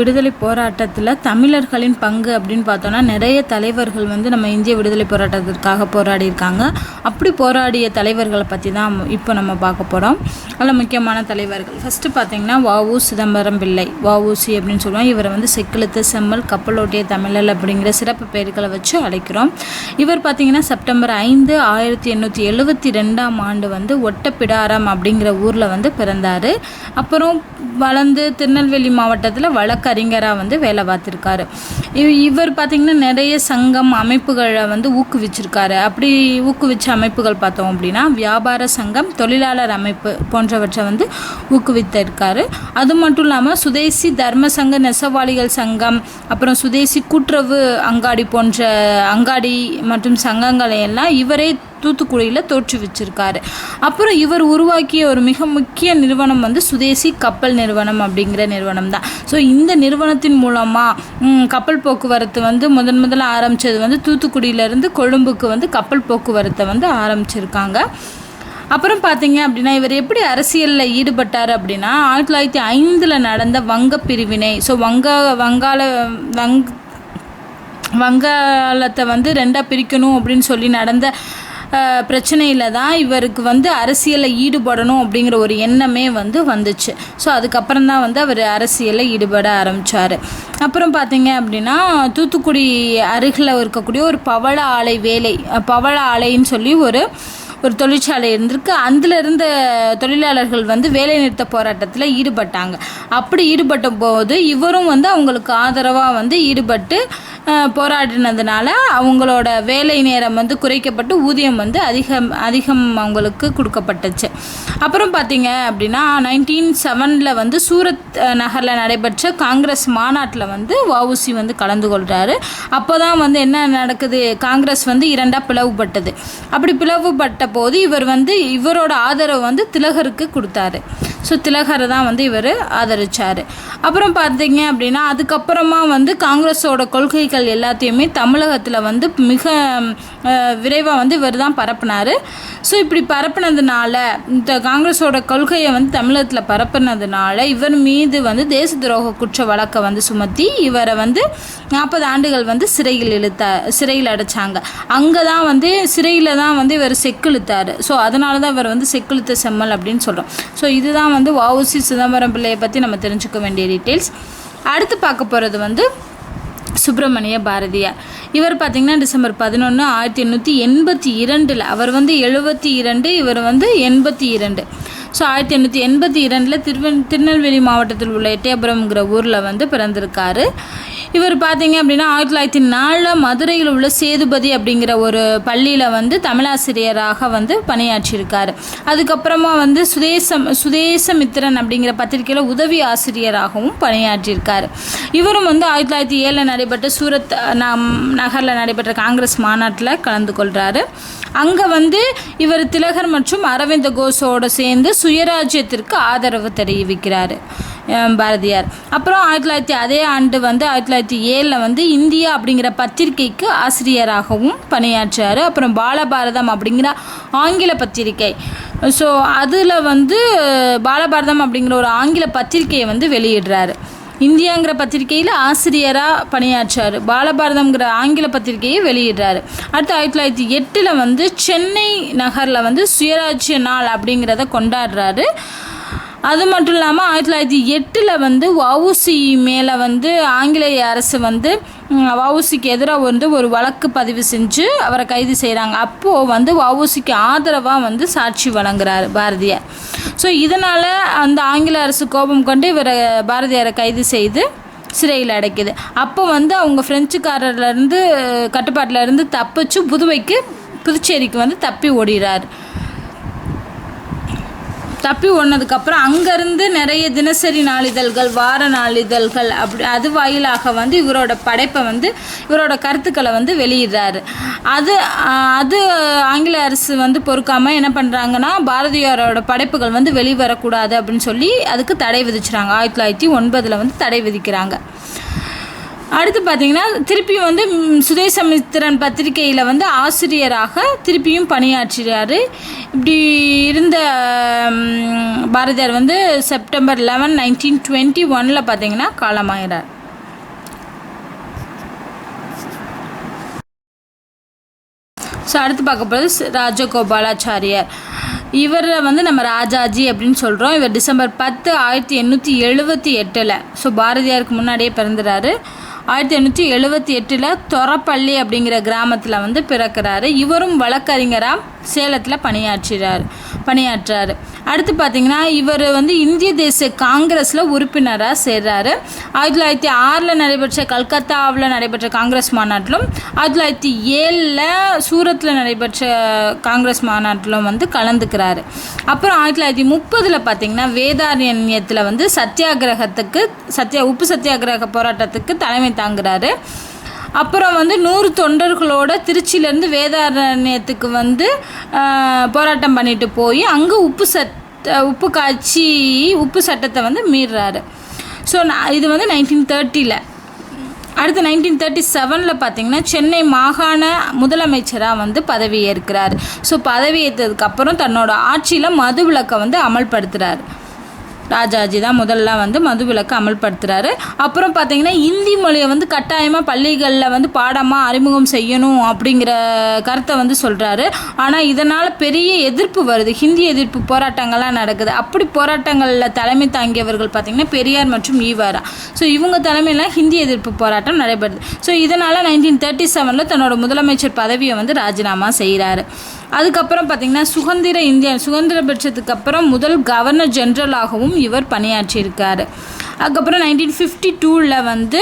விடுதலை போராட்டத்தில் தமிழர்களின் பங்கு அப்படின்னு பார்த்தோன்னா நிறைய தலைவர்கள் வந்து நம்ம இந்திய விடுதலை போராட்டத்திற்காக போராடி இருக்காங்க அப்படி போராடிய தலைவர்களை பற்றி தான் இப்போ நம்ம பார்க்க போகிறோம் அதில் முக்கியமான தலைவர்கள். ஃபஸ்ட்டு பார்த்தீங்கன்னா வஉ சிதம்பரம் பிள்ளை. வஉசி அப்படின்னு சொல்லுவோம் இவரை வந்து செக்கிழுத்து செம்மல் கப்பலோட்டிய தமிழர் அப்படிங்கிற சிறப்பு பெயர்களை வச்சு அழைக்கிறோம். இவர் பார்த்தீங்கன்னா செப்டம்பர் ஐந்து ஆயிரத்தி எண்ணூற்றி எழுபத்தி ரெண்டாம் ஆண்டு வந்து ஒட்டப்பிடாரம் அப்படிங்கிற ஊரில் வந்து பிறந்தார். அப்புறம் வளர்ந்து திருநெல்வேலி மாவட்டத்தில் வழக்க வழக்கறிஞராக வந்து வேலை பார்த்துருக்காரு. இவர் பார்த்திங்கன்னா நிறைய சங்கம் அமைப்புகளை வந்து ஊக்குவிச்சிருக்காரு. அப்படி ஊக்குவிச்ச அமைப்புகள் பார்த்தோம் அப்படின்னா வியாபார சங்கம் தொழிலாளர் அமைப்பு போன்றவற்றை வந்து ஊக்குவித்திருக்காரு. அது மட்டும் இல்லாமல் சுதேசி தர்ம சங்க நெசவாளிகள் சங்கம் அப்புறம் சுதேசி கூட்டுறவு அங்காடி போன்ற அங்காடி மற்றும் சங்கங்களை எல்லாம் இவரே தூத்துக்குடியில் தோற்றுவிச்சிருக்காரு அப்புறம் இவர் உருவாக்கிய ஒரு மிக முக்கிய நிறுவனம் வந்து சுதேசி கப்பல் நிறுவனம் அப்படிங்கிற நிறுவனம் தான் ஸோ இந்த நிறுவனத்தின் மூலமாக கப்பல் போக்குவரத்து வந்து முதன் முதல்ல ஆரம்பித்தது வந்து தூத்துக்குடியிலேருந்து கொழும்புக்கு வந்து கப்பல் போக்குவரத்தை வந்து ஆரம்பிச்சிருக்காங்க. அப்புறம் பார்த்தீங்க அப்படின்னா இவர் எப்படி அரசியலில் ஈடுபட்டார் அப்படின்னா ஆயிரத்தி தொள்ளாயிரத்தி ஐந்தில் நடந்த வங்க பிரிவினை ஸோ வங்க வங்காள வங் வங்காளத்தை வந்து ரெண்டாக பிரிக்கணும் அப்படின்னு சொல்லி நடந்த பிரச்சனையில தான் இவருக்கு வந்து அரசியலில் ஈடுபடணும் அப்படிங்கிற ஒரு எண்ணமே வந்து வந்துச்சு. ஸோ அதுக்கப்புறம் தான் வந்து அவர் அரசியலில் ஈடுபட ஆரம்பித்தார் அப்புறம் பார்த்தீங்க அப்படின்னா தூத்துக்குடி அருகில் இருக்கக்கூடிய ஒரு பவள ஆலை வேலை பவள ஆலைன்னு சொல்லி ஒரு ஒரு தொழிற்சாலை இருந்திருக்கு. அதில் இருந்த தொழிலாளர்கள் வந்து வேலைநிறுத்த போராட்டத்தில் ஈடுபட்டாங்க. அப்படி ஈடுபட்ட போது இவரும் வந்து அவங்களுக்கு ஆதரவாக வந்து ஈடுபட்டு போராடினதுனால அவங்களோட வேலை நேரம் வந்து குறைக்கப்பட்டு ஊதியம் வந்து அதிகம் அதிகம் அவங்களுக்கு கொடுக்கப்பட்டுச்சு. அப்புறம் பார்த்தீங்க அப்படின்னா நைன்டீன் செவனில் வந்து சூரத் நகரில் நடைபெற்ற காங்கிரஸ் மாநாட்டில் வந்து வவுசி வந்து கலந்து கொள்கிறாரு அப்போ தான் வந்து என்ன நடக்குது? காங்கிரஸ் வந்து இரண்டாக பிளவுபட்டது. அப்படி பிளவுபட்ட போது இவர் வந்து இவரோட ஆதரவு வந்து திலகருக்கு கொடுத்தாரு. ஸோ திலகரை தான் வந்து இவர் ஆதரிச்சார். அப்புறம் பார்த்தீங்க அப்படின்னா அதுக்கப்புறமா வந்து காங்கிரஸோட கொள்கை செய்திகள் எல்லாத்தையுமே தமிழகத்தில் வந்து மிக விரைவாக வந்து இவர் தான் பரப்புனார். ஸோ இப்படி பரப்புனதுனால இந்த காங்கிரஸோட கொள்கையை வந்து தமிழகத்தில் பரப்புனதுனால இவர் மீது வந்து தேச துரோக குற்ற வழக்கை வந்து சுமத்தி இவரை வந்து நாற்பது ஆண்டுகள் வந்து சிறையில் இழுத்த சிறையில் அடைச்சாங்க. அங்கே தான் வந்து சிறையில் தான் வந்து இவர் செக்கிழுத்தார். ஸோ அதனால தான் இவர் வந்து செக்கிழுத்த செம்மல் அப்படின்னு சொல்கிறோம் ஸோ இதுதான் வந்து வஉசி சிதம்பரம் பிள்ளையை பற்றி நம்ம தெரிஞ்சுக்க வேண்டிய டீட்டெயில்ஸ் அடுத்து பார்க்க போகிறது வந்து சுப்பிரமணிய பாரதியார். இவர் பார்த்திங்கன்னா டிசம்பர் பதினொன்று ஆயிரத்தி எண்ணூற்றி எண்பத்தி இரண்டில் அவர் வந்து எழுபத்தி இரண்டு இவர் வந்து எண்பத்தி இரண்டு. ஸோ ஆயிரத்தி எண்ணூற்றி எண்பத்தி இரண்டில் திருவன் திருநெல்வேலி மாவட்டத்தில் உள்ள எட்டயபுரம்ங்கிற ஊரில் வந்து பிறந்திருக்காரு. இவர் பார்த்தீங்க அப்படின்னா ஆயிரத்தி தொள்ளாயிரத்தி நாலில் மதுரையில் உள்ள சேதுபதி அப்படிங்கிற ஒரு பள்ளியில் வந்து தமிழாசிரியராக வந்து பணியாற்றியிருக்காரு. அதுக்கப்புறமா வந்து சுதேசம் சுதேசமித்திரன் அப்படிங்கிற பத்திரிகையில் உதவி ஆசிரியராகவும் பணியாற்றியிருக்காரு. இவரும் வந்து ஆயிரத்தி தொள்ளாயிரத்தி ஏழில் நடைபெற்ற சூரத் நம் நகரில் நடைபெற்ற காங்கிரஸ் மாநாட்டில் கலந்து கொள்கிறாரு அங்கே வந்து இவர் திலகர் மற்றும் அரவிந்த கோஷோடு சேர்ந்து சுயராஜ்யத்திற்கு ஆதரவு தெரிவிக்கிறார். பாரதியார். அப்புறம் ஆயிரத்தி தொள்ளாயிரத்தி அதே ஆண்டு வந்து ஆயிரத்தி தொள்ளாயிரத்தி ஏழில் வந்து இந்தியா அப்படிங்கிற பத்திரிகைக்கு ஆசிரியராகவும் பணியாற்றார். அப்புறம் பாலபாரதம் அப்படிங்கிற ஆங்கில பத்திரிகை. ஸோ அதில் வந்து பாலபாரதம் அப்படிங்கிற ஒரு ஆங்கில பத்திரிகையை வந்து வெளியிடுறாரு. இந்தியாங்கிற பத்திரிகையில் ஆசிரியராக பணியாற்றார். பாலபாரதம்ங்கிற ஆங்கில பத்திரிகையை வெளியிடுறாரு. அடுத்து ஆயிரத்தி தொள்ளாயிரத்தி எட்டில் வந்து சென்னை நகரில் வந்து சுயராஜ்ய நாள் அப்படிங்கிறத கொண்டாடுறாரு. அது மட்டும் இல்லாமல் ஆயிரத்தி தொள்ளாயிரத்தி எட்டில் வந்து வவுசி மேலே வந்து ஆங்கிலேய அரசு வந்து வவுசிக்கு எதிராக வந்து ஒரு வழக்கு பதிவு செஞ்சு அவரை கைது செய்கிறாங்க அப்போது வந்து வஉசிக்கு ஆதரவாக வந்து சாட்சி வழங்குறாரு பாரதியார். ஸோ இதனால் அந்த ஆங்கில அரசு கோபம் கொண்டு இவரை பாரதியாரை கைது செய்து சிறையில் அடைக்குது. அப்போ வந்து அவங்க ஃப்ரெஞ்சுக்காரர்லேருந்து கட்டுப்பாட்டில் இருந்து தப்பிச்சு புதுவைக்கு புதுச்சேரிக்கு வந்து தப்பி ஓடிறாரு. தப்பி ஓடினதுக்கப்புறம் அங்கேருந்து நிறைய தினசரி நாளிதழ்கள் வார நாளிதழ்கள் அப்படி அது வாயிலாக வந்து இவரோட படைப்பை வந்து இவரோட கருத்துக்களை வந்து வெளியிடுறாரு. அது அது ஆங்கில அரசு வந்து பொறுக்காமல் என்ன பண்ணுறாங்கன்னா பாரதியாரோட படைப்புகள் வந்து வெளிவரக்கூடாது அப்படின்னு சொல்லி அதுக்கு தடை விதிச்சுறாங்க. ஆயிரத்தி தொள்ளாயிரத்தி ஒன்பதில் வந்து தடை விதிக்கிறாங்க. அடுத்து பார்த்தீங்கன்னா திருப்பியும் வந்து சுதேசமித்திரன் பத்திரிகையில் வந்து ஆசிரியராக திருப்பியும் பணியாற்றுகிறார் இப்படி இருந்த பாரதியார் வந்து செப்டம்பர் லெவன் நைன்டீன் டுவெண்ட்டி ஒனில் பார்த்தீங்கன்னா காலமாகிறார் ஸோ அடுத்து பார்க்க போகிறது ராஜகோபாலாச்சாரியார். இவரை வந்து நம்ம ராஜாஜி அப்படின்னு சொல்கிறோம் இவர் டிசம்பர் பத்து ஆயிரத்தி எண்ணூற்றி எழுபத்தி எட்டில். ஸோ பாரதியாருக்கு முன்னாடியே பிறந்துறாரு. ஆயிரத்தி எண்ணூற்றி எழுபத்தி எட்டில் தொரப்பள்ளி அப்படிங்கிற கிராமத்தில் வந்து பிறக்கிறாரு. இவரும் வழக்கறிஞராக சேலத்தில் பணியாற்றுறாரு பணியாற்றுறாரு அடுத்து பார்த்தீங்கன்னா இவர் வந்து இந்திய தேசிய காங்கிரஸில் உறுப்பினராக சேர்றாரு. ஆயிரத்தி தொள்ளாயிரத்தி ஆறில் நடைபெற்ற கல்கத்தாவில் நடைபெற்ற காங்கிரஸ் மாநாட்டிலும் ஆயிரத்தி தொள்ளாயிரத்தி ஏழில் சூரத்தில் நடைபெற்ற காங்கிரஸ் மாநாட்டிலும் வந்து கலந்துக்கிறாரு. அப்புறம் ஆயிரத்தி தொள்ளாயிரத்தி முப்பதில் பார்த்தீங்கன்னா வேதாரண்யத்தில் வந்து சத்தியாகிரகத்துக்கு சத்தியா உப்பு சத்தியாகிரக போராட்டத்துக்கு தலைமை தாங்குறாரு. அப்புறம் வந்து நூறு தொண்டர்களோட திருச்சியிலேருந்து வேதாரண்யத்துக்கு வந்து போராட்டம் பண்ணிட்டு போய் அங்கே உப்பு சத் உப்பு காய்ச்சி உப்பு சட்டத்தை வந்து மீறுறாரு. ஸோ நான் இது வந்து நைன்டீன் தேர்ட்டியில் அடுத்து நைன்டீன் தேர்ட்டி செவனில் பார்த்தீங்கன்னா சென்னை மாகாண முதலமைச்சராக வந்து பதவி ஏற்கிறார் ஸோ பதவி ஏற்றதுக்கப்புறம் தன்னோட ஆட்சியில் மது விளக்கை வந்து அமல்படுத்துகிறார் ராஜாஜி தான் முதல்ல வந்து மது விலக்கு அமல்படுத்துறாரு. அப்புறம் பார்த்தீங்கன்னா இந்தி மொழியை வந்து கட்டாயமாக பள்ளிகளில் வந்து பாடமாக அறிமுகம் செய்யணும் அப்படிங்கிற கருத்தை வந்து சொல்கிறாரு ஆனால் இதனால் பெரிய எதிர்ப்பு வருது. ஹிந்தி எதிர்ப்பு போராட்டங்கள்லாம் நடக்குது. அப்படி போராட்டங்களில் தலைமை தாங்கியவர்கள் பார்த்தீங்கன்னா பெரியார் மற்றும் ஈவாரா. ஸோ இவங்க தலைமையில் ஹிந்தி எதிர்ப்பு போராட்டம் நடைபெறுது. ஸோ இதனால் நைன்டீன் தேர்ட்டி செவனில் தன்னோட முதலமைச்சர் பதவியை வந்து ராஜினாமா செய்கிறாரு அதுக்கப்புறம் பார்த்தீங்கன்னா சுதந்திர இந்தியா சுதந்திர பெற்றதுக்கு அப்புறம் முதல் கவர்னர் ஜெனரலாகவும் இவர் பணியாற்றியிருக்காரு. அதுக்கப்புறம் நைன்டீன் ஃபிஃப்டி டூவில் வந்து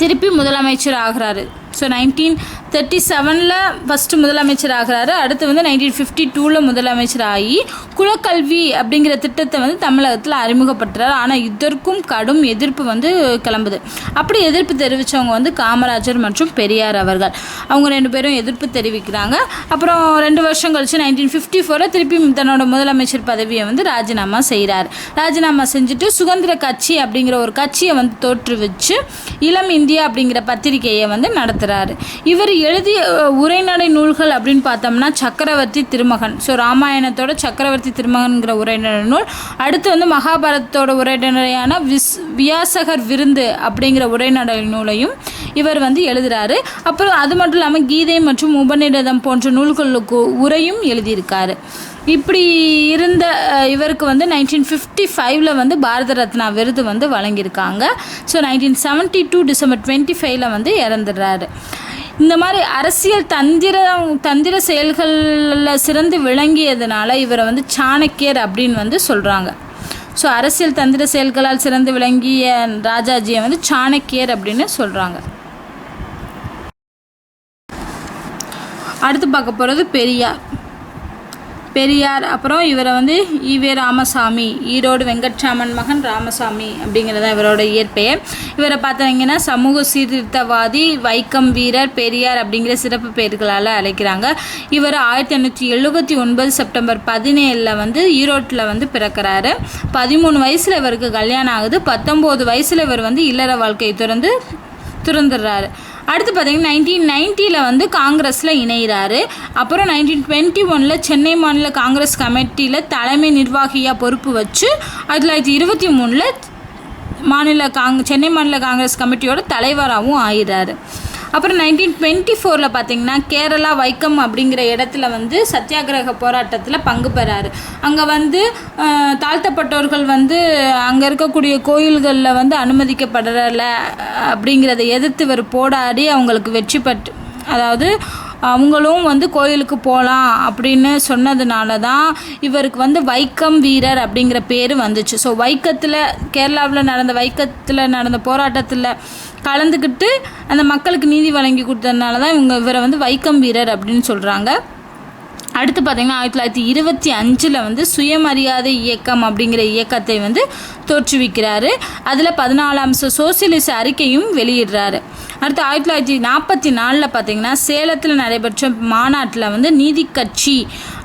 திருப்பி முதலமைச்சர் ஆகிறாரு. ஸோ நைன்டீன் தேர்ட்டி செவனில் ஃபஸ்ட்டு முதலமைச்சர் ஆகிறாரு அடுத்து வந்து நைன்டீன் ஃபிஃப்டி டூவில் முதலமைச்சர் ஆகி குலக்கல்வி அப்படிங்கிற திட்டத்தை வந்து தமிழகத்தில் அறிமுகப்படுத்துறாரு. ஆனால் இதற்கும் கடும் எதிர்ப்பு வந்து கிளம்புது. அப்படி எதிர்ப்பு தெரிவித்தவங்க வந்து காமராஜர் மற்றும் பெரியார் அவர்கள். அவங்க ரெண்டு பேரும் எதிர்ப்பு தெரிவிக்கிறாங்க. அப்புறம் ரெண்டு வருஷம் கழிச்சு நைன்டீன் ஃபிஃப்டி ஃபோரில் திருப்பி தன்னோட முதலமைச்சர் பதவியை வந்து ராஜினாமா செய்கிறார் ராஜினாமா செஞ்சுட்டு சுதந்திர கட்சி அப்படிங்கிற ஒரு கட்சியை வந்து தோற்றுவிச்சு இளம் இந்தியா அப்படிங்கிற பத்திரிகையை வந்து நடத்துகிறாரு இவர் எழுதிய உரைநடை நூல்கள் அப்படின்னு பார்த்தோம்னா சக்கரவர்த்தி திருமகன். ஸோ ராமாயணத்தோட சக்கரவர்த்தி திருமகன்கிற உரைநடை நூல். அடுத்து வந்து மகாபாரதத்தோட உரைநடையான விஸ் வியாசகர் விருந்து அப்படிங்கிற உரைநடை நூலையும் இவர் வந்து எழுதுறாரு. அப்புறம் அது மட்டும் இல்லாமல் கீதை மற்றும் உபநிடதம் போன்ற நூல்களுக்கு உரையும் எழுதியிருக்காரு. இப்படி இருந்த இவருக்கு வந்து நைன்டீன் ஃபிஃப்டி ஃபைவ்ல வந்து பாரத ரத்னா விருது வந்து வழங்கியிருக்காங்க. So nineteen seventy two December twenty ஃபைவ்ல வந்து இறந்துடுறாரு. இந்த மாதிரி அரசியல் தந்திர தந்திர செயல்களில் சிறந்து விளங்கியதுனால இவரை வந்து சாணக்கியர் அப்படின்னு வந்து சொல்கிறாங்க ஸோ அரசியல் தந்திர செயல்களால் சிறந்து விளங்கிய ராஜாஜியை வந்து சாணக்கியர் அப்படின்னு சொல்கிறாங்க அடுத்து பார்க்க போகிறது பெரியார். பெரியார் அப்புறம் இவரை வந்து ஈவே ராமசாமி ஈரோடு வெங்கட்ராமன் மகன் ராமசாமி அப்படிங்கிறது தான் இவரோட இயற்பெயர். இவரை பார்த்தீங்கன்னா சமூக சீர்திருத்தவாதி வைக்கம் வீரர் பெரியார் அப்படிங்கிற சிறப்பு பெயர்களால் அழைக்கிறாங்க. இவர் ஆயிரத்தி எண்ணூற்றி எழுபத்தி ஒன்பது செப்டம்பர் பதினேழில் வந்து ஈரோட்டில் வந்து பிறக்கிறாரு. பதிமூணு வயசில் இவருக்கு கல்யாணம் ஆகுது. பத்தொம்போது வயசில் இவர் வந்து இல்லற வாழ்க்கையை திறந்து துறந்துடுறாரு. அடுத்து பார்த்தீங்கன்னா நைன்டீன் நைன்ட்டியில் வந்து காங்கிரஸில் இணைகிறாரு அப்புறம் நைன்டீன் டுவெண்ட்டி ஒனில் சென்னை மாநில காங்கிரஸ் கமிட்டியில் தலைமை நிர்வாகியாக பொறுப்பு வச்சு ஆயிரத்தி தொள்ளாயிரத்தி இருபத்தி மூணில் மாநில காங் சென்னை மாநில காங்கிரஸ் கமிட்டியோட தலைவராகவும் ஆயிடுறாரு அப்புறம் நைன்டீன் டுவெண்ட்டி ஃபோரில் பார்த்தீங்கன்னா கேரளா வைக்கம் அப்படிங்கிற இடத்துல வந்து சத்தியாகிரக போராட்டத்தில் பங்கு பெறாரு. அங்கே வந்து தாழ்த்தப்பட்டோர்கள் வந்து அங்கே இருக்கக்கூடிய கோயில்களில் வந்து அனுமதிக்கப்படலை அப்படிங்கிறத எதிர்த்து இவர் போராடி அவங்களுக்கு வெற்றி பெற்று அதாவது அவங்களும் வந்து கோயிலுக்கு போகலாம் அப்படின்னு சொன்னதுனால தான் இவருக்கு வந்து வைக்கம் வீரர் அப்படிங்கிற பேர் வந்துச்சு. ஸோ வைக்கத்தில் கேரளாவில் நடந்த வைக்கத்தில் நடந்த போராட்டத்தில் கலந்துக்கிட்டு அந்த மக்களுக்கு நீதி வழங்கி கொடுத்ததுனால தான் இவங்க இவரை வந்து வைக்கம் வீரர் அப்படின்னு சொல்கிறாங்க அடுத்து பார்த்தீங்கன்னா ஆயிரத்தி தொள்ளாயிரத்தி இருபத்தி அஞ்சில் வந்து சுயமரியாதை இயக்கம் அப்படிங்கிற இயக்கத்தை வந்து தோற்றுவிக்கிறாரு. அதில் பதினாலாம் சோசியலிச அறிக்கையும் வெளியிடுறாரு. அடுத்து ஆயிரத்தி தொள்ளாயிரத்தி நாற்பத்தி நாலில் பார்த்தீங்கன்னா சேலத்தில் நடைபெற்ற மாநாட்டில் வந்து நீதி கட்சி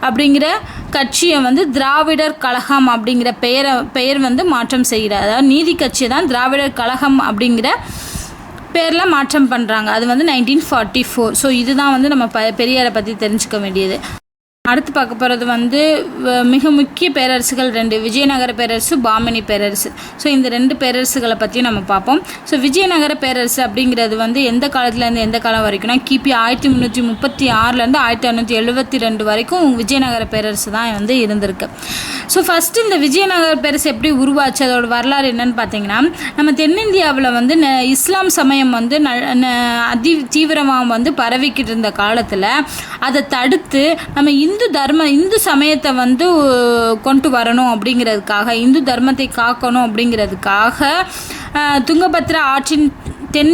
அப்படிங்கிற கட்சியை வந்து திராவிடர் கழகம் அப்படிங்கிற பெயரை பெயர் வந்து மாற்றம் செய்கிறார். அதாவது நீதி கட்சியை தான் திராவிடர் கழகம் அப்படிங்கிற பேரில் மாற்றம் பண்ணுறாங்க அது வந்து நைன்டீன் ஃபார்ட்டி ஃபோர் ஸோ இதுதான் வந்து நம்ம ப பெரியாரை பற்றி தெரிஞ்சுக்க வேண்டியது. அடுத்து பார்க்க போகிறது வந்து வ- மிக முக்கிய பேரரசுகள் ரெண்டு. விஜயநகர பேரரசு பாமினி பேரரசு. ஸோ இந்த ரெண்டு பேரரசுகளை பற்றி நம்ம பார்ப்போம். ஸோ விஜயநகர பேரரசு அப்படிங்கிறது வந்து எந்த காலத்துலேருந்து எந்த காலம் வரைக்கும்னா கிபி ஆயிரத்தி முந்நூற்றி முப்பத்தி ஆறுலேருந்து ஆயிரத்தி அறநூற்றி எழுபத்தி ரெண்டு வரைக்கும் விஜயநகர பேரரசு தான் வந்து இருந்திருக்கு. ஸோ ஃபஸ்ட்டு இந்த விஜயநகர பேரரசு எப்படி உருவாச்சு? அதோட வரலாறு என்னன்னு பார்த்தீங்கன்னா நம்ம தென்னிந்தியாவில் வந்து ந- இஸ்லாம் சமயம் வந்து அதி தீவிரமாக வந்து பரவிக்கிட்டு இருந்த காலத்தில் அதை தடுத்து நம்ம இந்து இந்து தர்ம இந்து சமயத்தை வந்து கொண்டு வரணும் அப்படிங்கிறதுக்காக இந்து தர்மத்தை காக்கணும் அப்படிங்கிறதுக்காக துங்கபத்ரா ஆற்றின் தென்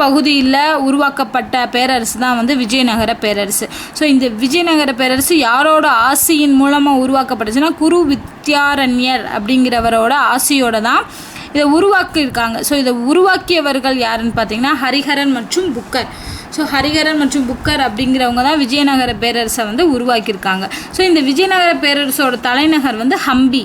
பகுதியில் உருவாக்கப்பட்ட பேரரசு தான் வந்து விஜயநகர பேரரசு. ஸோ இந்த விஜயநகர பேரரசு யாரோட ஆசியின் மூலமாக உருவாக்கப்பட்டுச்சுன்னா குரு வித்யாரண்யர் அப்படிங்கிறவரோட ஆசியோட தான் இதை உருவாக்கியிருக்காங்க. ஸோ இதை உருவாக்கியவர்கள் யாருன்னு பார்த்தீங்கன்னா ஹரிஹரன் மற்றும் புக்கர். ஸோ ஹரிஹரன் மற்றும் புக்கர் அப்படிங்கிறவங்க தான் விஜயநகர பேரரசை வந்து உருவாக்கியிருக்காங்க. ஸோ இந்த விஜயநகர பேரரசோட தலைநகர் வந்து ஹம்பி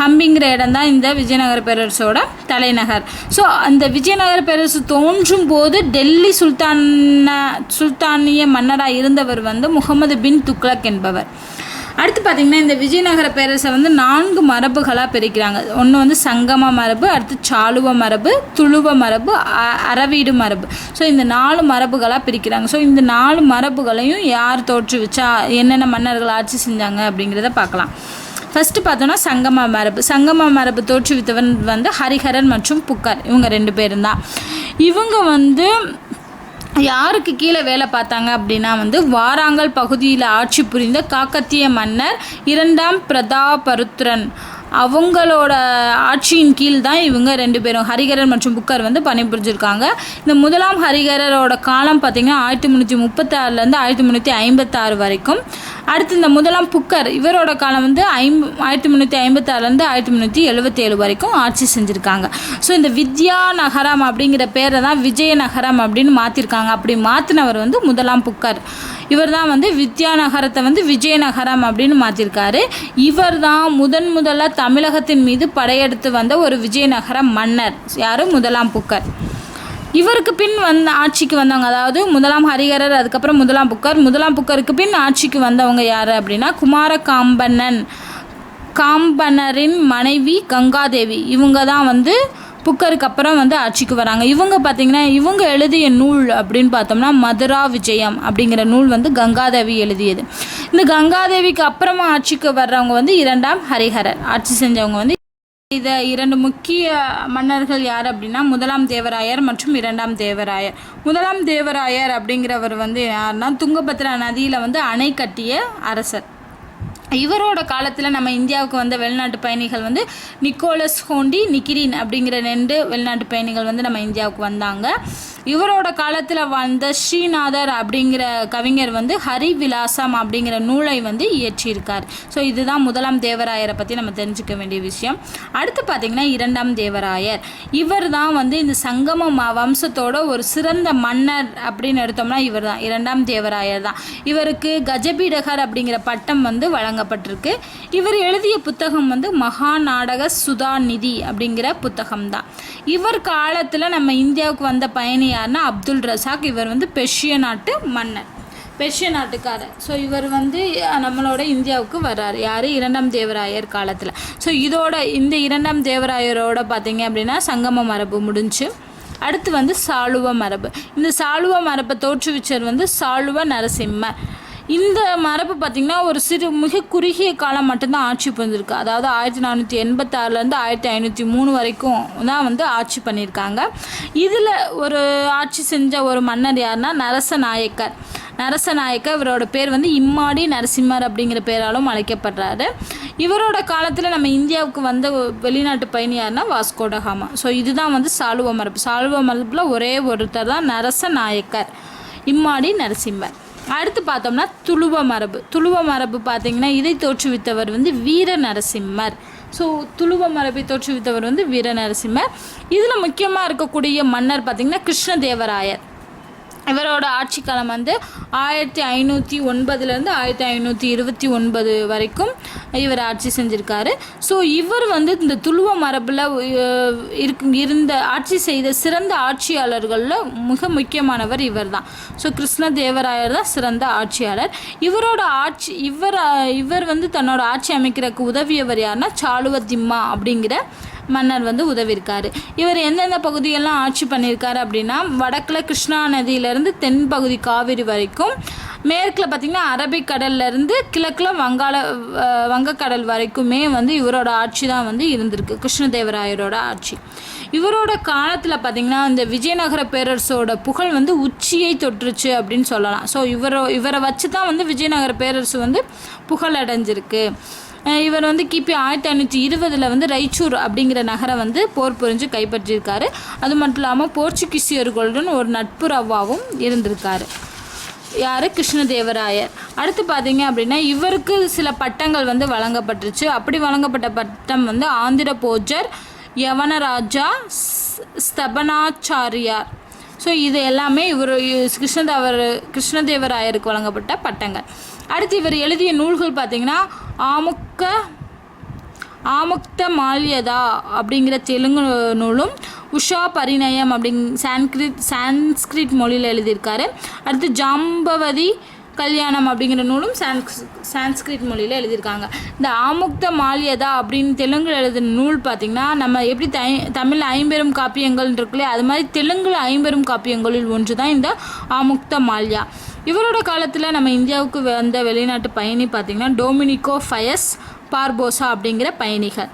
ஹம்பிங்கிற இடம் தான் இந்த விஜயநகர பேரரசோட தலைநகர். ஸோ அந்த விஜயநகர பேரரசு தோன்றும் போது டெல்லி சுல்தான சுல்தானிய மன்னராக இருந்தவர் வந்து முகமது பின் துக்ளக் என்பவர். அடுத்து பார்த்திங்கன்னா இந்த விஜயநகர பேரரசை வந்து நான்கு மரபுகளாக பிரிக்கிறாங்க. ஒன்று வந்து சங்கம மரபு அடுத்து சாளுவ மரபு துளுவ மரபு அ- மரபு. ஸோ இந்த நாலு மரபுகளாக பிரிக்கிறாங்க. ஸோ இந்த நாலு மரபுகளையும் யார் தோற்றுவிச்சா என்னென்ன மன்னர்கள் ஆட்சி செஞ்சாங்க அப்படிங்கிறத பார்க்கலாம். ஃபஸ்ட்டு பார்த்தோன்னா சங்கம மரபு. சங்கம மரபு தோற்றுவித்தவன் வந்து ஹரிஹரன் மற்றும் புக்கர். இவங்க ரெண்டு பேரும் தான் இவங்க வந்து யாருக்கு கீழே வேலை பார்த்தாங்க அப்படின்னா வந்து வாராங்கல் பகுதியில் ஆட்சி புரிந்த காக்கத்திய மன்னர் இரண்டாம் பிரதாபருத்ரன். அவங்களோட ஆட்சியின் கீழ் தான் இவங்க ரெண்டு பேரும் ஹரிகரன் மற்றும் புக்கர் வந்து பணிபுரிஞ்சிருக்காங்க. இந்த முதலாம் ஹரிகரரோட காலம் பார்த்திங்கன்னா ஆயிரத்தி முந்நூற்றி முப்பத்தாறுலேருந்து ஆயிரத்தி முந்நூற்றி ஐம்பத்தாறு வரைக்கும். அடுத்து இந்த முதலாம் புக்கர் இவரோட காலம் வந்து ஐம் ஆயிரத்தி முந்நூற்றி ஐம்பத்தாறுலேருந்து ஆயிரத்தி முந்நூற்றி எழுபத்தேழு வரைக்கும் ஆட்சி செஞ்சுருக்காங்க. ஸோ இந்த வித்யா நகரம் அப்படிங்கிற பேரை தான் விஜயநகரம் அப்படின்னு மாற்றிருக்காங்க அப்படி மாற்றினவர் வந்து முதலாம் புக்கர். இவர் தான் வந்து வித்யா நகரத்தை வந்து விஜயநகரம் அப்படின்னு மாற்றிருக்காரு இவர் தான் முதன் முதல்ல தமிழகத்தின் மீது படையெடுத்து வந்த ஒரு விஜயநகர மன்னர். யார்? முதலாம் புக்கர். இவருக்கு பின் வந்த ஆட்சிக்கு வந்தவங்க அதாவது முதலாம் ஹரிஹரர் அதுக்கப்புறம் முதலாம் புக்கர். முதலாம் புக்கருக்கு பின் ஆட்சிக்கு வந்தவங்க யார் அப்படின்னா குமார காம்பண்ணன் காம்பனரின் மனைவி கங்காதேவி. இவங்க தான் வந்து புக்கருக்கு அப்புறம் வந்து ஆட்சிக்கு வராங்க. இவங்க பார்த்தீங்கன்னா இவங்க எழுதிய நூல் அப்படின்னு பார்த்தோம்னா மதுரா விஜயம் அப்படிங்கிற நூல் வந்து கங்காதேவி எழுதியது. இந்த கங்காதேவிக்கு அப்புறமா ஆட்சிக்கு வர்றவங்க வந்து இரண்டாம் ஹரிஹரர். ஆட்சி செஞ்சவங்க வந்து இத இரண்டு முக்கிய மன்னர்கள் யார் அப்படின்னா முதலாம் தேவராயர் மற்றும் இரண்டாம் தேவராயர். முதலாம் தேவராயர் அப்படிங்கிறவர் வந்து யாருன்னா துங்கபத்ரா நதியில் வந்து அணை கட்டிய அரசர். இவரோட காலத்தில் நம்ம இந்தியாவுக்கு வந்த வெளிநாட்டு பயணிகள் வந்து நிக்கோலஸ் ஹோண்டி நிக்கிரின் அப்படிங்கிற ரெண்டு வெளிநாட்டு பயணிகள் வந்து நம்ம இந்தியாவுக்கு வந்தாங்க. இவரோட காலத்தில் வந்த ஸ்ரீநாதர் அப்படிங்கிற கவிஞர் வந்து ஹரி விலாசம் அப்படிங்கிற நூலை வந்து இயற்றியிருக்கார். ஸோ இதுதான் முதலாம் தேவராயரை பற்றி நம்ம தெரிஞ்சுக்க வேண்டிய விஷயம். அடுத்து பார்த்திங்கன்னா இரண்டாம் தேவராயர். இவர் தான் வந்து இந்த சங்கம வம்சத்தோட ஒரு சிறந்த மன்னர் அப்படின்னு எடுத்தோம்னா இவர் தான் இரண்டாம் தேவராயர் தான் இவருக்கு கஜபீடகர் அப்படிங்கிற பட்டம் வந்து வழங்கப்பட்டிருக்கு. இவர் எழுதிய புத்தகம் வந்து மகா நாடக சுதாநிதி அப்படிங்கிற புத்தகம் தான் இவர் காலத்தில் நம்ம இந்தியாவுக்கு வந்த பயணி யாருன்னா அப்துல் ரசாக். இவர் வந்து பெர்ஷிய நாட்டு மன்னர் பெர்ஷிய நாட்டுக்காரர். ஸோ இவர் வந்து நம்மளோட இந்தியாவுக்கு வர்றாரு. யார்? இரண்டாம் தேவராயர் காலத்தில். ஸோ இதோட இந்த இரண்டாம் தேவராயரோட பார்த்தீங்க அப்படின்னா சங்கம மரபு முடிஞ்சு அடுத்து வந்து சாளுவ மரபு. இந்த சாளுவ மரபை தோற்றுவிச்சர் வந்து சாளுவ நரசிம்மர். இந்த மரபு பார்த்திங்கன்னா ஒரு சிறு மிக குறுகிய காலம் மட்டும்தான் ஆட்சி புரிஞ்சிருக்கு. அதாவது ஆயிரத்தி நானூற்றி எண்பத்தாறுலேருந்து ஆயிரத்தி ஐநூற்றி மூணு வரைக்கும் தான் வந்து ஆட்சி பண்ணியிருக்காங்க. இதில் ஒரு ஆட்சி செஞ்ச ஒரு மன்னர் யாருன்னா நரசநாயக்கர். நரசநாயக்கர் இவரோட பேர் வந்து இம்மாடி நரசிம்மர் அப்படிங்கிற பேராலும் அழைக்கப்படுறாரு. இவரோட காலத்தில் நம்ம இந்தியாவுக்கு வந்த வெளிநாட்டு பயணியார்னா வாஸ்கோடகாமா ஸோ இதுதான் வந்து சாலுவ மரபு. சாளுவ மரபில் ஒரே ஒருத்தர் தான் நரசநாயக்கர். இம்மாடி நரசிம்மர். அடுத்து பார்த்தோம்னா துளுவ மரபு. துளுவ மரபு பார்த்தீங்கன்னா இதை தோற்றுவித்தவர் வந்து வீர நரசிம்மர் ஸோ துளுவ மரபை தோற்றுவித்தவர் வந்து வீர நரசிம்மர் இதில் முக்கியமாக இருக்கக்கூடிய மன்னர் பார்த்திங்கன்னா கிருஷ்ணதேவராயர். இவரோட ஆட்சி காலம் வந்து ஆயிரத்தி ஐநூற்றி ஒன்பதுலேருந்து ஆயிரத்தி ஐநூற்றி இருபத்தி ஒன்பது வரைக்கும் இவர் ஆட்சி செஞ்சுருக்காரு. ஸோ இவர் வந்து இந்த துளுவ மரபில் இருக்கு இருந்த ஆட்சி செய்த சிறந்த ஆட்சியாளர்களில் மிக முக்கியமானவர் இவர் தான் ஸோ கிருஷ்ணதேவராயர் தான் சிறந்த ஆட்சியாளர். இவரோட ஆட்சி இவர் இவர் வந்து தன்னோட ஆட்சி அமைக்கிறதுக்கு உதவியவர் யாருன்னா சாளுவ திம்மா அப்படிங்கிற மன்னர் வந்து உதவியிருக்காரு. இவர் எந்தெந்த பகுதியெல்லாம் ஆட்சி பண்ணியிருக்காரு அப்படின்னா வடக்கில் கிருஷ்ணா நதியிலேருந்து தென் பகுதி காவிரி வரைக்கும் மேற்கில் பார்த்திங்கன்னா அரபிக்கடல்லேருந்து கிழக்கில் வங்காள வங்கக்கடல் வரைக்குமே வந்து இவரோட ஆட்சி தான் வந்து இருந்திருக்கு. கிருஷ்ணதேவராயரோட ஆட்சி. இவரோட காலத்தில் பார்த்திங்கன்னா இந்த விஜயநகர பேரரசோட புகழ் வந்து உச்சியை தொற்றுச்சு அப்படின்னு சொல்லலாம். ஸோ இவரோ இவரை வச்சு தான் வந்து விஜயநகர பேரரசு வந்து புகழடைஞ்சிருக்கு. இவர் வந்து கிபி ஆயிரத்தி ஐநூற்றி இருபதில் வந்து ரைச்சூர் அப்படிங்கிற நகரை வந்து போர் புரிஞ்சு கைப்பற்றியிருக்காரு. அது மட்டும் இல்லாமல் போர்ச்சுகீசியர்களுடன் ஒரு நட்புறவாகவும் இருந்திருக்காரு. யார்? கிருஷ்ணதேவராயர். அடுத்து பார்த்தீங்க அப்படின்னா இவருக்கு சில பட்டங்கள் வந்து வழங்கப்பட்டுருச்சு. அப்படி வழங்கப்பட்ட பட்டம் வந்து ஆந்திர போஜர் யவனராஜா ஸ்- ஸ்தபனாச்சாரியார். ஸோ இது எல்லாமே இவர் கிருஷ்ணதேவர் கிருஷ்ணதேவராயருக்கு வழங்கப்பட்ட பட்டங்கள். அடுத்து இவர் எழுதிய நூல்கள் பார்த்தீங்கன்னா ஆமுக்க ஆமுக்த மால்யதா அப்படிங்கிற தெலுங்கு நூலும் உஷா பரிணயம் அப்படிங் சான்ஸ்கிரிட் சான்ஸ்கிரிட் மொழியில் எழுதியிருக்காரு. அடுத்து ஜாம்பவதி கல்யாணம் அப்படிங்கிற நூலும் சான்ஸ் சான்ஸ்கிரிட் மொழியில் எழுதியிருக்காங்க. இந்த ஆமுக்த மால்யதா அப்படின்னு தெலுங்குல எழுதின நூல் பார்த்திங்கன்னா நம்ம எப்படி தை தமிழ் ஐம்பெரும் காப்பியங்கள் இருக்குல்லையே அது மாதிரி தெலுங்குல ஐம்பெரும் காப்பியங்களில் ஒன்று தான் இந்த ஆமுக்த மால்யா. இவரோட காலத்தில் நம்ம இந்தியாவுக்கு வந்த வெளிநாட்டு பயணி பார்த்திங்கன்னா டொமினிகோ ஃபயஸ் பார்போசா அப்படிங்கிற பயணிகள்.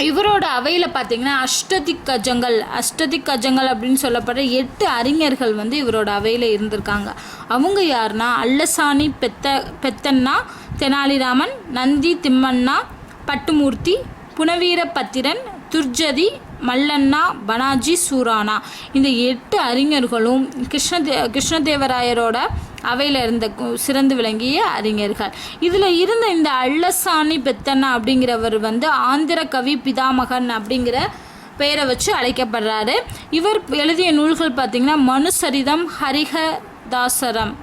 இவரோட அவையில் பார்த்தீங்கன்னா அஷ்டதிக் கஜங்கள் அஷ்டதிக் கஜங்கள் அப்படின்னு சொல்லப்படுற எட்டு அறிஞர்கள் வந்து இவரோட அவையில் இருந்திருக்காங்க. அவங்க யாருன்னா அல்லசாணி பெத்த பெத்தண்ணா தெனாலிராமன் நந்தி திம்மண்ணா பட்டுமூர்த்தி புனவீர பத்திரன் துர்ஜதி மல்லண்ணா பனாஜி சூரானா. இந்த எட்டு அறிஞர்களும் கிருஷ்ணதே கிருஷ்ணதேவராயரோட அவையில் இருந்த கு- சிறந்து விளங்கிய அறிஞர்கள். இதில் இருந்த இந்த அல்லசாணி பெத்தண்ணா அப்படிங்கிறவர் வந்து ஆந்திர கவி பிதாமகன் அப்படிங்கிற பெயரை வச்சு அழைக்கப்படுறாரு. இவர் எழுதிய நூல்கள் பார்த்திங்கன்னா மனுசரிதம் ஹரிஹதாசரம்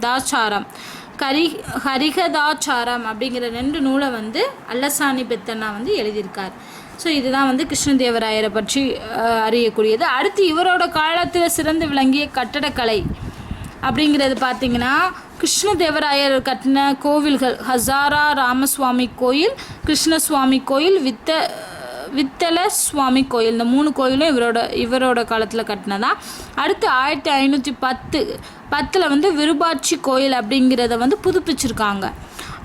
தாச்சாரம். கரி ஹரிகதாச்சாரம் அப்படிங்கிற ரெண்டு நூலை வந்து அல்லசாணி பெத்தண்ணா வந்து எழுதியிருக்கார். ஸோ இதுதான் வந்து கிருஷ்ணதேவராயரை பற்றி அறியக்கூடியது. அடுத்து இவரோட காலத்தில் சிறந்து விளங்கிய கட்டடக்கலை அப்படிங்கிறது பார்த்தீங்கன்னா கிருஷ்ணதேவராயர் கட்டின கோவில்கள் ஹசாரா ராமசுவாமி கோயில் கிருஷ்ணசுவாமி கோயில் வித்த வித்தல சுவாமி கோயில் இந்த மூணு கோயிலும் இவரோட இவரோட காலத்தில் கட்டினதான் அடுத்து ஆயிரத்தி ஐநூற்றி பத்து பத்தில் வந்து விருபாட்சி கோயில் அப்படிங்கிறத வந்து புதுப்பிச்சிருக்காங்க.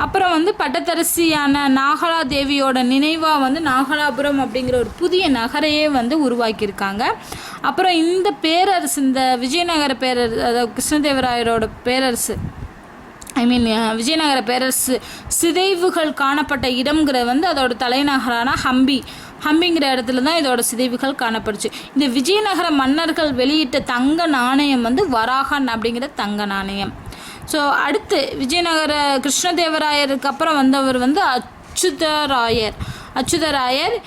அப்புறம் வந்து பட்டத்தரசியான நாகலா தேவியோட நினைவாக வந்து நாகலாபுரம் அப்படிங்கிற ஒரு புதிய நகரையே வந்து உருவாக்கியிருக்காங்க. அப்புறம் இந்த பேரரசு இந்த விஜயநகர பேரரசு அதாவது கிருஷ்ணதேவராயரோட பேரரசு ஐ மீன் விஜயநகர பேரரசு சிதைவுகள் காணப்பட்ட இடம்ங்கிறது வந்து அதோட தலைநகரான ஹம்பி. ஹம்பிங்கிற இடத்துல தான் இதோட சிதைவுகள் காணப்படுச்சு. இந்த விஜயநகர மன்னர்கள் வெளியிட்ட தங்க நாணயம் வந்து வராகன் அப்படிங்கிற தங்க நாணயம். ஸோ அடுத்து விஜயநகர கிருஷ்ணதேவராயருக்கு அப்புறம் வந்தவர் வந்து அச்சுதராயர். அச்சுதராயர்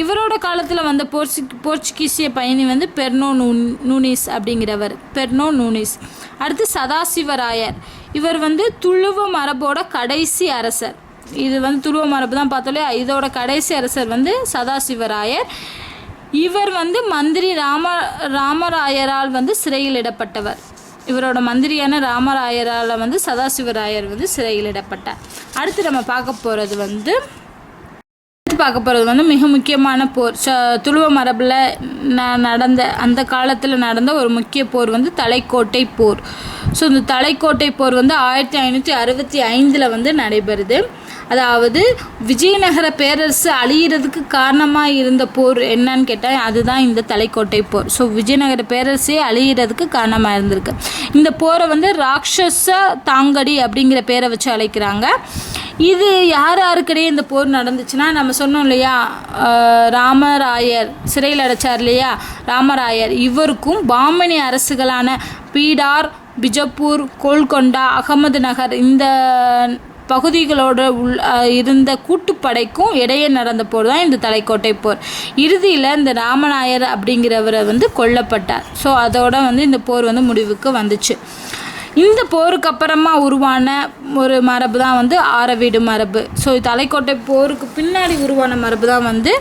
இவரோட காலத்தில் வந்த போர்ச்சு போர்ச்சுகீசிய பயணி வந்து பெர்னோ நூ நூனிஸ் அப்படிங்கிறவர். பெர்னோ நூனிஸ். அடுத்து சதாசிவராயர். இவர் வந்து துளுவ மரபோட கடைசி அரசர். இது வந்து துளுவ மரபு தான் பார்த்தோலே இதோட கடைசி அரசர் வந்து சதாசிவராயர். இவர் வந்து மந்திரி ராம ராமராயரால் வந்து சிறையில் இடப்பட்டவர் இவரோட மந்திரியான ராமராயரால் வந்து சதாசிவராயர் வந்து சிறையில் இடப்பட்டார் அடுத்து நம்ம பார்க்க போகிறது வந்து அடுத்து பார்க்க போகிறது வந்து மிக முக்கியமான போர். ச துளுவ மரபில் ந நடந்த அந்த காலத்தில் நடந்த ஒரு முக்கிய போர் வந்து தலைக்கோட்டை போர். ஸோ இந்த தலைக்கோட்டை போர் வந்து ஆயிரத்தி ஐநூற்றி அறுபத்தி ஐந்தில் வந்து நடைபெறுது. அதாவது விஜயநகர பேரரசு அழியிறதுக்கு காரணமாக இருந்த போர் என்னன்னு கேட்டால் அதுதான் இந்த தலைக்கோட்டை போர். ஸோ விஜயநகர பேரரசே அழியிறதுக்கு காரணமாக இருந்திருக்கு. இந்த போரை வந்து ராட்சச தாங்கடி அப்படிங்கிற பேரை வச்சு அழைக்கிறாங்க. இது யார் யாருக்கிடையே இந்த போர் நடந்துச்சுன்னா நம்ம சொன்னோம் இல்லையா ராமராயர் சிறையில் அடைச்சார் இல்லையா ராமராயர். இவருக்கும் பாமணி அரசுகளான பீடார் பிஜப்பூர் கோல்கொண்டா அகமது நகர் இந்த பகுதிகளோட உள் இருந்த கூட்டுப்படைக்கும் இடையே நடந்த போர் தான் இந்த தலைக்கோட்டை போர். இறுதியில் இந்த ராமநாயர் அப்படிங்கிறவரை வந்து கொல்லப்பட்டார். ஸோ அதோட வந்து இந்த போர் வந்து முடிவுக்கு வந்துச்சு. இந்த போருக்கு அப்புறமா உருவான ஒரு மரபு தான் வந்து ஆரவீடு மரபு. ஸோ தலைக்கோட்டை போருக்கு பின்னாடி உருவான மரபு தான் வந்து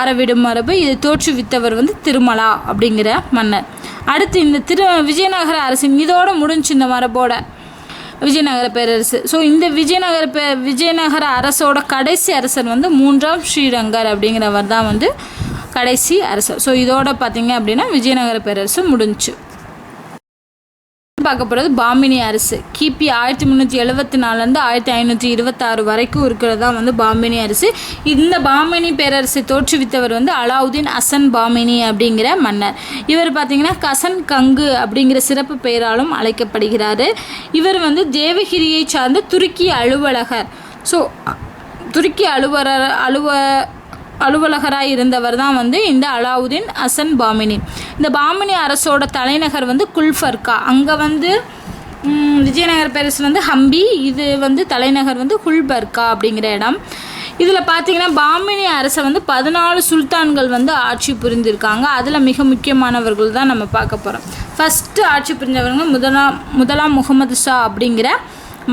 ஆரவீடு மரபு. இது தோற்றுவித்தவர் வந்து திருமலா அப்படிங்கிற மன்னர். அடுத்து இந்த திரு விஜயநகர அரசின் இதோட முடிஞ்சு இந்த மரபோட விஜயநகர பேரரசு. ஸோ இந்த விஜயநகர பே விஜயநகர அரசோட கடைசி அரசர் வந்து மூன்றாம் ஸ்ரீரங்கர் அப்படிங்கிறவர் தான் வந்து கடைசி அரசர். ஸோ இதோட பார்த்தீங்க அப்படின்னா விஜயநகர பேரரசு முடிஞ்சுச்சு. பார்க்க போகிறது பாமினி அரசு. கிபி ஆயிரத்தி முந்நூற்றி எழுபத்தி நாலுலேருந்து ஆயிரத்தி ஐநூற்றி இருபத்தாறு வரைக்கும் இருக்கிறதா வந்து பாமினி அரசு. இந்த பாமினி பேரரசை தோற்றுவித்தவர் வந்து அலாவுதீன் அசன் பாமினி அப்படிங்கிற மன்னர். இவர் பார்த்தீங்கன்னா கசன் கங்கு அப்படிங்கிற சிறப்பு பெயராலும் அழைக்கப்படுகிறார். இவர் வந்து தேவகிரியை சார்ந்த துருக்கி அலுவலகர். ஸோ துருக்கி அலுவலர் அலுவ அலுவலகராக இருந்தவர் தான் வந்து இந்த அலாவுதீன் அசன் பாமினி. இந்த பாமினி அரசோட தலைநகர் வந்து குல்ஃபர்கா. அங்கே வந்து விஜயநகர் விஜயநகர பேரரசு வந்து ஹம்பி இது வந்து தலைநகர் வந்து குல்பர்கா அப்படிங்கிற இடம். இதில் பார்த்தீங்கன்னா பாமினி அரசை வந்து பதினாலு சுல்தான்கள் வந்து ஆட்சி புரிந்திருக்காங்க. அதில் மிக முக்கியமானவர்கள் தான் நம்ம பார்க்க போகிறோம் ஃபஸ்ட்டு ஆட்சி புரிஞ்சவங்க முதலாம் முதலாம் முகமது ஷா அப்படிங்கிற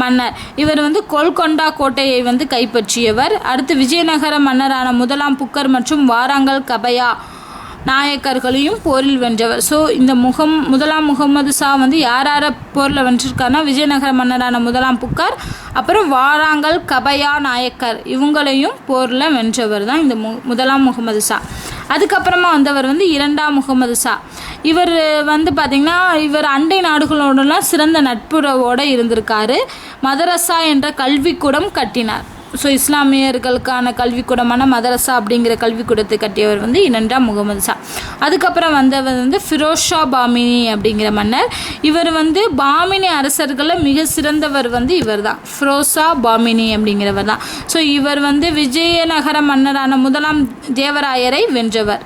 மன்னர். இவர் வந்து கோல்கொண்டா கோட்டையை வந்து கைப்பற்றியவர். அடுத்து விஜயநகர மன்னரான முதலாம் புக்கர் மற்றும் வாராங்கல் கபயா நாயக்கர்களையும் போரில் வென்றவர். ஸோ இந்த முகம் முதலாம் முகமது ஷா வந்து யார் யாரை போரில் வென்றிருக்காருன்னா விஜயநகர மன்னரான முதலாம் புக்கர் அப்புறம் வாராங்கல் கபயா நாயக்கர் இவங்களையும் போரில் வென்றவர் தான் இந்த மு முதலாம் முகமது ஷா. அதுக்கப்புறமா வந்தவர் வந்து இரண்டாம் முகமது ஷா. இவர் வந்து பார்த்திங்கன்னா இவர் அண்டை நாடுகளோடலாம் சிறந்த நட்புறவோடு இருந்திருக்காரு. மதரசா என்ற கல்விக்கூடம் கட்டினார். ஸோ இஸ்லாமியர்களுக்கான கல்விக்கூடமான மதரசா அப்படிங்கிற கல்விக்கூடத்தை கட்டியவர் வந்து இரண்டாம் முகமது ஷா அதுக்கப்புறம் வந்தவர் வந்து ஃபிரோஸ் ஷா பாமினி அப்படிங்கிற மன்னர். இவர் வந்து பாமினி அரசர்களில் மிக சிறந்தவர் வந்து இவர் தான். ஃபிரோசா பாமினி அப்படிங்கிறவர் தான். ஸோ இவர் வந்து விஜயநகர மன்னரான முதலாம் தேவராயரை வென்றவர்.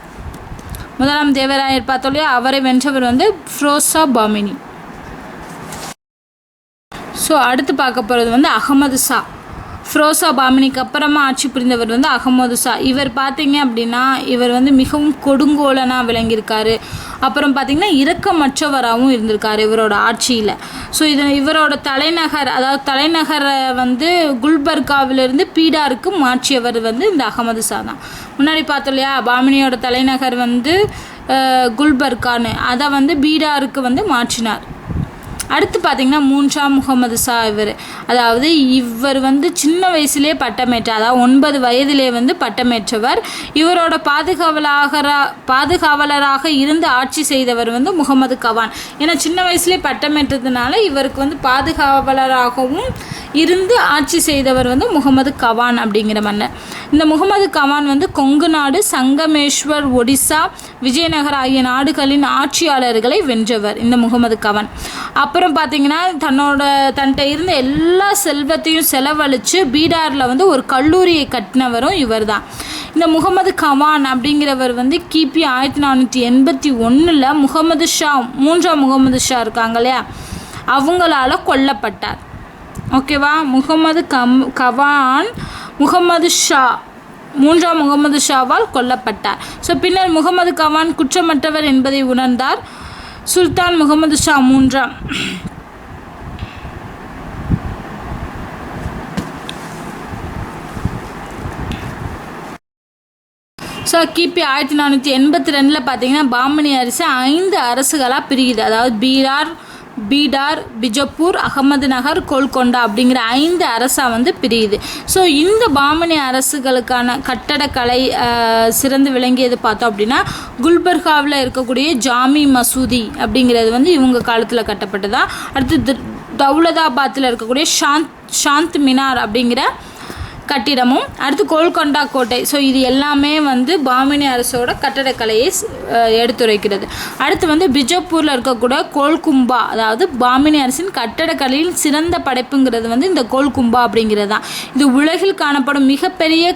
முதலாம் தேவராயர் பார்த்தோம் இல்லையா அவரை வென்றவர் வந்து ஃப்ரோசா பாமினி. ஸோ அடுத்து பார்க்க போகிறது வந்து அகமது ஷா ஃப்ரோசா பாமினிக்கு அப்புறமா ஆட்சி புரிந்தவர் வந்து அகமது ஷா. இவர் பார்த்தீங்க அப்படின்னா இவர் வந்து மிகவும் கொடுங்கோலனாக விளங்கியிருக்காரு. அப்புறம் பார்த்தீங்கன்னா இரக்கமற்றவராகவும் இருந்திருக்காரு இவரோட ஆட்சியில். ஸோ இது இவரோட தலைநகர் அதாவது தலைநகரை வந்து குல்பர்காவிலிருந்து பீடாருக்கு மாற்றியவர் வந்து இந்த அகமது ஷா தான். முன்னாடி பார்த்தோம் இல்லையா பாமினியோட தலைநகர் வந்து குல்பர்கான்னு. அதை வந்து பீடாருக்கு வந்து மாற்றினார். அடுத்து பார்த்தீங்கன்னா மூன்றாம் முகமது ஷா இவர். அதாவது இவர் வந்து சின்ன வயசுலேயே பட்டமேற்ற அதாவது ஒன்பது வயதிலே வந்து பட்டமேற்றவர். இவரோட பாதுகாவலாக பாதுகாவலராக இருந்து ஆட்சி செய்தவர் வந்து முகமது கவான். ஏன்னா சின்ன வயசுலேயே பட்டமேற்றதுனால இவருக்கு வந்து பாதுகாவலராகவும் இருந்து ஆட்சி செய்தவர் வந்து முகமது கவான் அப்படிங்கிற மன்னர். இந்த முகமது கவான் வந்து கொங்கு நாடு சங்கமேஸ்வர் ஒடிசா விஜயநகர் ஆகிய நாடுகளின் ஆட்சியாளர்களை வென்றவர் இந்த முகமது கவான். அப்புறம் பார்த்தீங்கன்னா தன்னோட தன்கிட்ட இருந்த எல்லா செல்வத்தையும் செலவழித்து பீடாரில் வந்து ஒரு கல்லூரியை கட்டினவரும் இவர் தான் இந்த முகமது கவான் அப்படிங்கிறவர் வந்து கிபி ஆயிரத்தி நானூற்றி எண்பத்தி ஒன்றில் முகமது ஷா மூன்றாம் முகமது ஷா இருக்காங்க இல்லையா? அவங்களால கொல்லப்பட்டார். ஓகேவா முகமது கம் கவான் முகமது ஷா மூன்றாம் முகமது ஷாவால் கொல்லப்பட்டார். ஸோ பின்னர் முகமது கவான் குற்றமற்றவர் என்பதை உணர்ந்தார். சுல்தான் முகமது ஷா மூன்றாம். ஸோ கிபி ஆயிரத்தி நானூற்றி எண்பத்தி ரெண்டில் பார்த்தீங்கன்னா பாமணி அரசு ஐந்து அரசுகளாக பிரியுது. அதாவது பீரார் பீடார் பிஜப்பூர் அகமது நகர் கோல்கொண்டா அப்படிங்கிற ஐந்து அரசாக வந்து பிரியுது. ஸோ இந்த பாமணி அரசுகளுக்கான கட்டடக்கலை சிறந்து விளங்கியது பார்த்தோம் அப்படின்னா குல்பர்காவில் இருக்கக்கூடிய ஜாமி மசூதி அப்படிங்கிறது வந்து இவங்க காலத்தில் கட்டப்பட்டதா. அடுத்து தௌலதாபாத்தில் இருக்கக்கூடிய ஷாந்த் ஷாந்த் மினார் அப்படிங்கிற கட்டிடமும் அடுத்து கோல்கொண்டா கோட்டை. ஸோ இது எல்லாமே வந்து பாமினி அரசோட கட்டடக்கலையை எடுத்துரைக்கிறது. அடுத்து வந்து பிஜப்பூரில் இருக்கக்கூடிய கோல்கும்பா அதாவது பாமினி அரசின் கட்டடக்கலையில் சிறந்த படைப்புங்கிறது வந்து இந்த கோல்கும்பா அப்படிங்கிறது தான். இது உலகில் காணப்படும் மிகப்பெரிய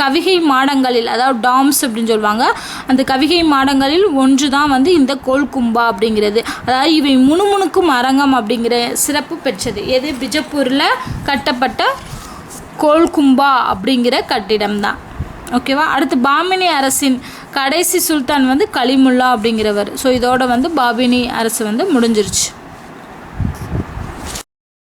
கவிகை மாடங்களில் அதாவது டாம்ஸ் அப்படின்னு சொல்லுவாங்க அந்த கவிகை மாடங்களில் ஒன்று தான் வந்து இந்த கோல்கும்பா அப்படிங்கிறது. அதாவது இவை முணுமுணுக்கும் அரங்கம் அப்படிங்கிற சிறப்பு பெற்றது. எது? பிஜப்பூரில் கட்டப்பட்ட கோல்கும்பா அப்படிங்கிற கட்டிடம் தான் ஓகேவா? அடுத்து பாமினி அரசின் கடைசி சுல்தான் வந்து கலிமுல்லா அப்படிங்கிறவர். ஸோ இதோட வந்து பாபினி அரசு வந்து முடிஞ்சிருச்சு.